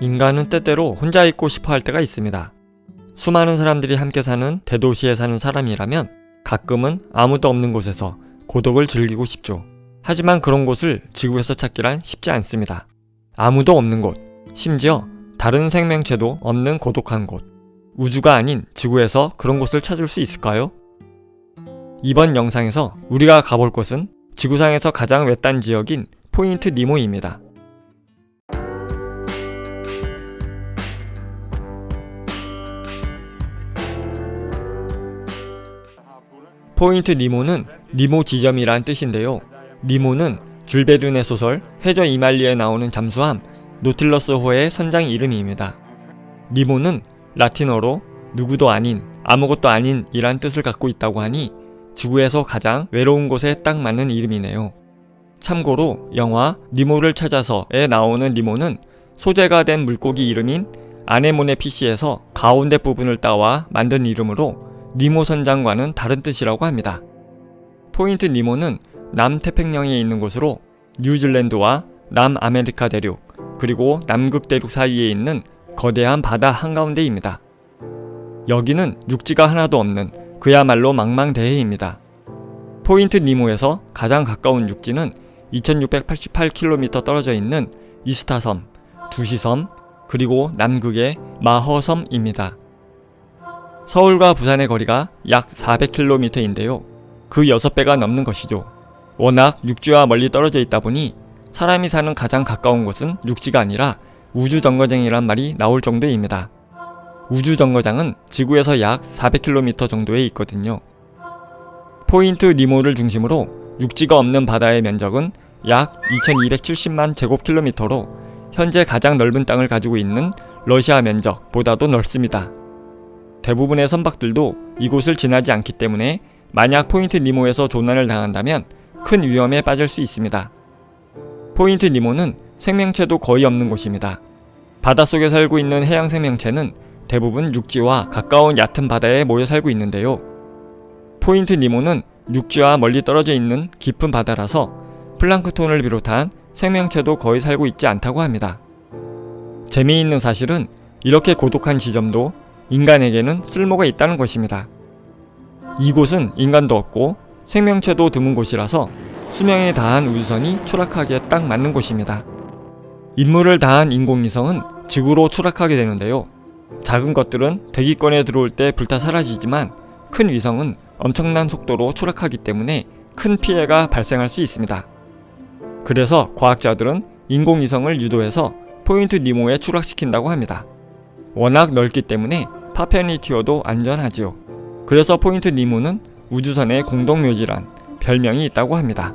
인간은 때때로 혼자 있고 싶어 할 때가 있습니다. 수많은 사람들이 함께 사는 대도시에 사는 사람이라면 가끔은 아무도 없는 곳에서 고독을 즐기고 싶죠. 하지만 그런 곳을 지구에서 찾기란 쉽지 않습니다. 아무도 없는 곳, 심지어 다른 생명체도 없는 고독한 곳. 우주가 아닌 지구에서 그런 곳을 찾을 수 있을까요? 이번 영상에서 우리가 가볼 곳은 지구상에서 가장 외딴 지역인 포인트 니모입니다. 포인트 니모는 니모 지점이란 뜻인데요. 니모는 줄베른의 소설 해저 이말리에 나오는 잠수함 노틸러스호의 선장 이름입니다. 니모는 라틴어로 누구도 아닌 아무것도 아닌 이란 뜻을 갖고 있다고 하니 지구에서 가장 외로운 곳에 딱 맞는 이름이네요. 참고로 영화 니모를 찾아서에 나오는 니모는 소재가 된 물고기 이름인 아네모네 PC에서 가운데 부분을 따와 만든 이름으로 니모 선장과는 다른 뜻이라고 합니다. 포인트 니모는 남태평양에 있는 곳으로 뉴질랜드와 남아메리카 대륙 그리고 남극 대륙 사이에 있는 거대한 바다 한가운데입니다. 여기는 육지가 하나도 없는 그야말로 망망대해입니다. 포인트 니모에서 가장 가까운 육지는 2688km 떨어져 있는 이스타섬, 두시섬, 그리고 남극의 마허섬입니다. 서울과 부산의 거리가 약 400km인데요. 그 6배가 넘는 것이죠. 워낙 육지와 멀리 떨어져 있다 보니 사람이 사는 가장 가까운 곳은 육지가 아니라 우주정거장이란 말이 나올 정도입니다. 우주정거장은 지구에서 약 400km 정도에 있거든요. 포인트 니모를 중심으로 육지가 없는 바다의 면적은 약 2270만 제곱킬로미터로 현재 가장 넓은 땅을 가지고 있는 러시아 면적보다도 넓습니다. 대부분의 선박들도 이곳을 지나지 않기 때문에 만약 포인트 니모에서 조난을 당한다면 큰 위험에 빠질 수 있습니다. 포인트 니모는 생명체도 거의 없는 곳입니다. 바닷속에 살고 있는 해양 생명체는 대부분 육지와 가까운 얕은 바다에 모여 살고 있는데요. 포인트 니모는 육지와 멀리 떨어져 있는 깊은 바다라서 플랑크톤을 비롯한 생명체도 거의 살고 있지 않다고 합니다. 재미있는 사실은 이렇게 고독한 지점도 인간에게는 쓸모가 있다는 것입니다. 이곳은 인간도 없고 생명체도 드문 곳이라서 수명에 다한 우주선이 추락하기에 딱 맞는 곳입니다. 임무를 다한 인공위성은 지구로 추락하게 되는데요. 작은 것들은 대기권에 들어올 때 불타 사라지지만 큰 위성은 엄청난 속도로 추락하기 때문에 큰 피해가 발생할 수 있습니다. 그래서 과학자들은 인공위성을 유도해서 포인트 니모에 추락시킨다고 합니다. 워낙 넓기 때문에 파페니티어도 안전하지요. 그래서 포인트 니모는 우주선의 공동묘지란 별명이 있다고 합니다.